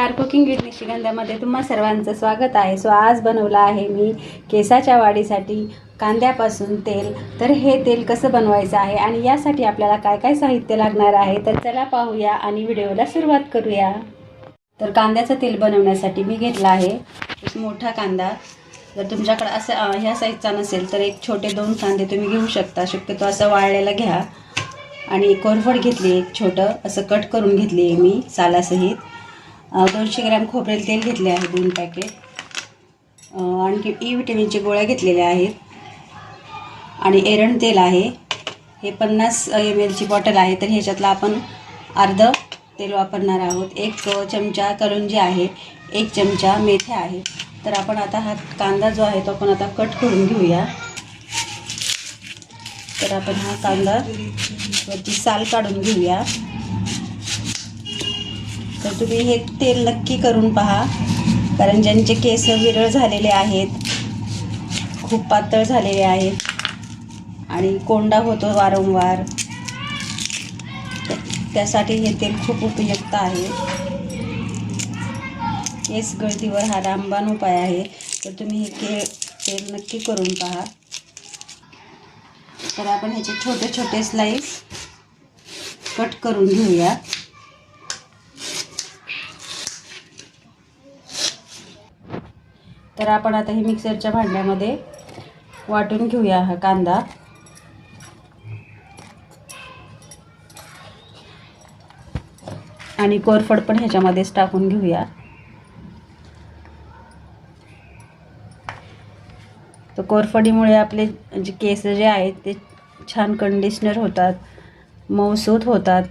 नमस्कार. Cooking with निशिगंधामध्ये तुम्हा सर्वांचं स्वागत आहे. सो आज बनवलं आहे मी केसाच्या वाढीसाठी कांद्यापासून तेल. तर हे तेल कसं बनवायचं आहे आणि यासाठी आपल्याला काय काय साहित्य लागणार आहे तर चला पाहूया आणि व्हिडिओला सुरुवात करूया. तर कांद्याचं तेल बनवण्यासाठी मी घेतला आहे एक मोठा कांदा. जर तुमच्याकडं असं ह्या साईजचा नसेल तर एक छोटे दोन कांदे तुम्ही घेऊ शकता. शक्यतो असं वाळलेला घ्या. आणि कोरफड घेतली एक छोटं असं कट करून घेतली आहे मी सालासहित. दोनशे ग्रॅम खोबरेल तेल घेतले आहे दोन पॅकेट आणखी e ई विटॅमिनचे गोळ्या घेतलेल्या आहेत. आणि एरण तेल आहे. हे पन्नास एम एलची बॉटल आहे तर ह्याच्यातलं आपण अर्ध तेल वापरणार आहोत. एक चमचा करुंजी आहे एक चमचा मेथ्या आहे. तर आपण आता हा कांदा जो आहे तो आपण आता कट करून घेऊया. तर आपण हा कांदा वरती साल काढून घेऊया. तर तुम्ही हे तेल नक्की करून पहा कारण ज्यांचे केस विरळ झालेले आहेत खूप पातळ झालेले आहेत आणि कोंडा होतो वारंवार. त्यासाठी हे तेल खूप उपयुक्त आहे. केस गळतीवर हा रामबाण उपाय आहे. तर तुम्ही हे के तेल नक्की करून पहा. तर आपण ह्याचे छोटे छोटे स्लाईस कट करून घेऊया तर आपण आता हे मिक्सरच्या भांड्यामध्ये वाटून घेऊया हा कांदा. आणि कोरफड पण ह्याच्यामध्येच टाकून घेऊया. तर कोरफडीमुळे आपले जे केस जे आहेत ते छान कंडिशनर होतात मऊसूत होतात.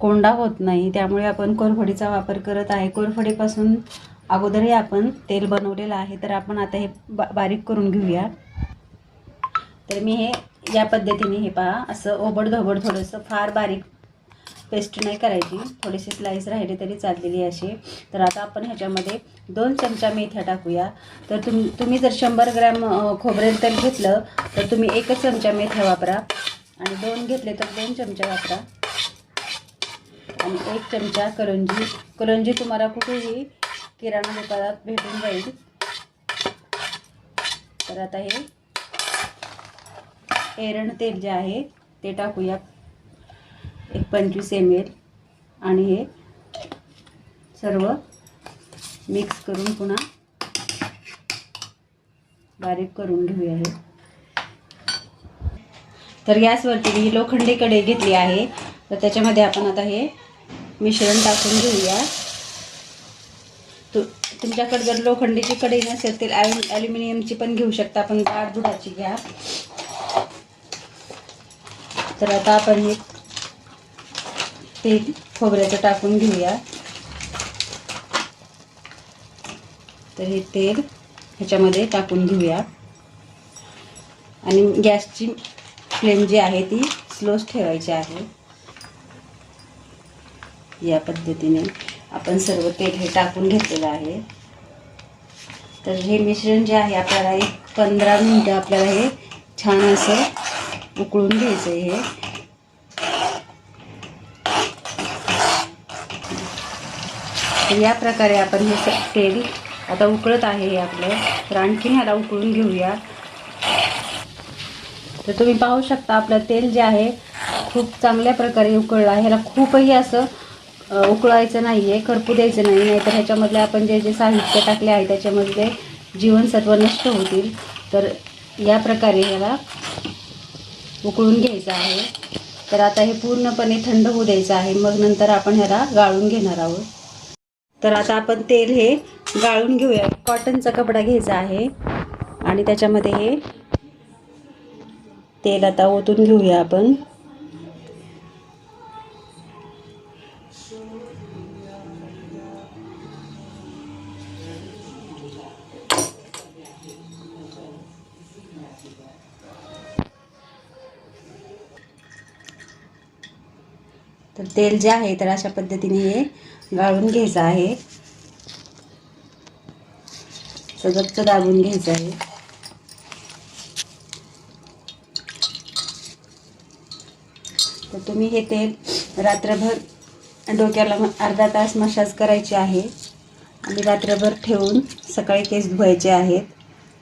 कोंडा होत नाही त्यामुळे आपण कोरफडीचा वापर करत आहे. कोरफडीपासून अगोदरही आपण तेल बनवलेलं आहे तर आपण आता हे बा बारीक करून घेऊया. तर मी हे या पद्धतीने हे पहा असं ओबडधोबड थोडंसं फार बारीक पेस्ट नाही करायची. थोडीशी स्लाईस राहिली तरी चाललेली अशी. तर आता आपण ह्याच्यामध्ये दोन चमचा मेथ्या टाकूया. तर तुम तुम्ही जर शंभर ग्रॅम खोबरेल तेल घेतलं तर तुम्ही एकच चमचा मेथ्या वापरा. आणि दोन घेतले तर दोन चमचा वापरा. आणि एक चमचा करंजी. करंजी तुम्हाला कुठेही किराणा दुकानात भेटून जाईल. तर आता हे एरण तेल जे आहे ते टाकूया. एक पंचवीस एम एल आणि हे सर्व मिक्स करून पुन्हा बारीक करून घेऊया हे. तर गॅसवरती मी लोखंडी कढई घेतली आहे. तर त्याच्यामध्ये आपण आता हे मिश्रण टाकून घेऊया. तु तुमच्याकडे जर लोखंडीची कढई नसेल तर ॲल्यु ॲल्युमिनियमची पण घेऊ शकता आपण. गाठ दुधाची घ्या. तर आता आपण हे तेल खोबऱ्याचं टाकून घेऊया. तर हे तेल ह्याच्यामध्ये टाकून घेऊया. आणि गॅसची फ्लेम जी आहे ती स्लोच ठेवायची आहे. या पद्धतीने. आपण सर्व तेल हे टाकून घेतलेलं आहे. तर हे मिश्रण जे आहे आपल्याला एक पंधरा मिनटं आपल्याला हे छान असं उकळून घ्यायचं आहे हे या प्रकारे आपण हे तेल आता उकळत आहे हे आपलं. तर आणखीन ह्याला उकळून घेऊया. तर तुम्ही पाहू शकता आपलं तेल जे आहे खूप चांगल्या प्रकारे उकळलं आहे. ह्याला खूपही असं उकळायचं नाही आहे खरपू द्यायचं नाही नाहीतर ह्याच्यामधले आपण जे जे साहित्य टाकले आहे त्याच्यामधले जीवनसत्व नष्ट होतील. तर या प्रकारे ह्याला उकळून घ्यायचं आहे. तर आता हे पूर्णपणे थंड होऊ द्यायचं आहे. मग नंतर आपण ह्याला गाळून घेणार आहोत. तर आता आपण तेल हे गाळून घेऊया. कॉटनचा कपडा घ्यायचा आहे. आणि त्याच्यामध्ये हे तेल आता ओतून घेऊया आपण. तर तेल जे आहे तर अशा पद्धतीने हे गाळून घ्यायचं आहे. सगळं दाबून घ्यायचं आहे. तर तुम्ही हे तेल रात्रभर डोक्याला अर्धा तास मसाज करायची आहे. आणि रात्रभर ठेवून सकाळी केस धुवायचे आहेत.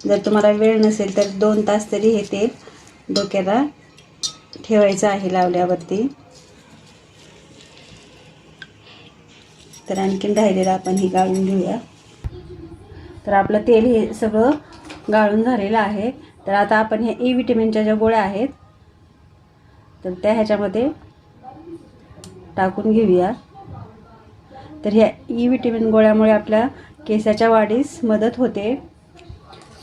जर तुम्हाला वेळ नसेल तर दोन तास तरी हे तेल डोक्याला ठेवायचं आहे लावल्यावरती. तर आणखीन राहिलेलं आपण हे गाळून घेऊया. तर आपलं तेल हे सगळं गाळून झालेलं आहे. तर आता आपण ह्या ई विटॅमिनच्या ज्या गोळ्या आहेत तर त्या ह्याच्यामध्ये टाकून घेऊया. तर ह्या e ई विटॅमिन गोळ्यामुळे आपल्या केसाच्या वाढीस मदत होते.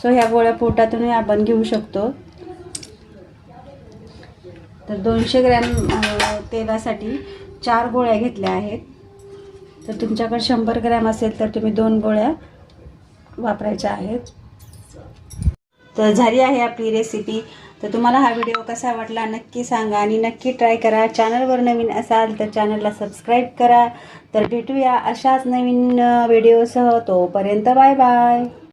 सो ह्या गोळ्या पोटातूनही आपण घेऊ शकतो. तर दोनशे ग्रॅम तेलासाठी चार गोळ्या घेतल्या आहेत. तर तुमच्याकडे शंभर ग्रॅम असेल तर तुम्ही दोन गोळ्या वापरायच्या आहेत. तर झाली आहे आपली रेसिपी तर तुम्हाला हा व्हिडिओ कसा वाटला नक्की सांगा आणि नक्की ट्राय करा. चॅनलवर नवीन असाल तर चॅनलला सबस्क्राईब करा. तर भेटूया अशाच नवीन व्हिडिओसह तोपर्यंत बाय बाय